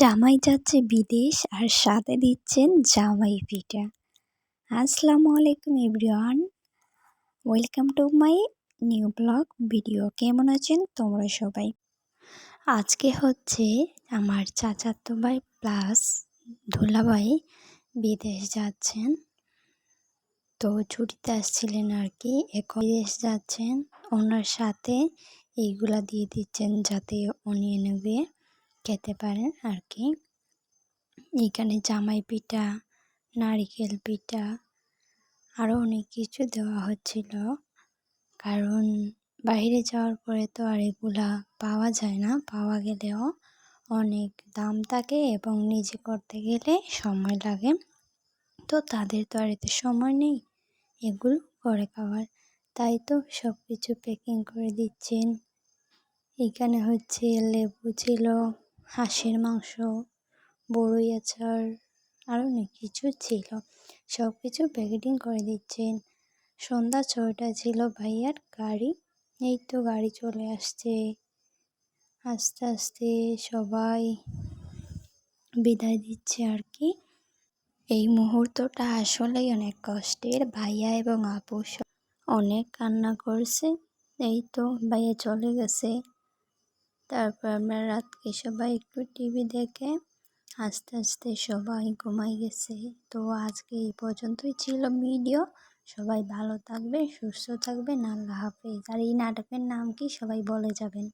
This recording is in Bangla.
জামাই যাচ্ছে বিদেশ আর সাথে দিচ্ছেন জামাই পিঠা। আসসালামু আলাইকুম everyone. Welcome to my new blog video. কেমন আছেন তোমরা সবাই? আজকে হচ্ছে আমার চাচাতো ভাই প্লাস ধুলাভাই বিদেশ যাচ্ছেন। তো ছুটিতে আসছিলেন আর কি, এখন বিদেশ যাচ্ছেন। ওনার সাথে এইগুলা দিয়ে দিচ্ছেন যাতে উনি নেবে। খেতে পারেন আর কি এখানে জামাই পিঠা, নারিকেল পিঠা আরও অনেক কিছু দেওয়া হচ্ছিল। কারণ বাইরে যাওয়ার পরে তো আর এগুলা পাওয়া যায় না। পাওয়া গেলেও অনেক দাম থাকে এবং নিজে করতে গেলে সময় লাগে। তো তাদের তো আর এতে সময় নেই এগুলো করে খাওয়ার। তাই তো সব কিছু প্যাকিং করে দিচ্ছেন। এখানে হচ্ছে লেবু ছিল হাঁসের মাংস, বড়ই আচার, আরও অনেক কিছু ছিল। সব কিছু প্যাকেটিং করে দিচ্ছেন। সন্ধ্যা ছয়টা ছিল ভাইয়ার গাড়ি। এই তো গাড়ি চলে আসছে। আস্তে আস্তে সবাই বিদায় দিচ্ছে আর কি। এই মুহূর্তটা আসলেই অনেক কষ্টের। ভাইয়া এবং আপু অনেক কান্না করছে। এই তো ভাইয়া চলে গেছে। তারপর আমরা রাতকে সবাই একটু টিভি দেখে আস্তে আস্তে সবাই ঘুমাই গেছে। তো আজকে এই পর্যন্তই ছিল ভিডিও। সবাই ভালো থাকবে সুস্থ থাকবে না আল্লাহ হাফেজ। আর এই নাটকের নাম কি? সবাই বলে যাবেন।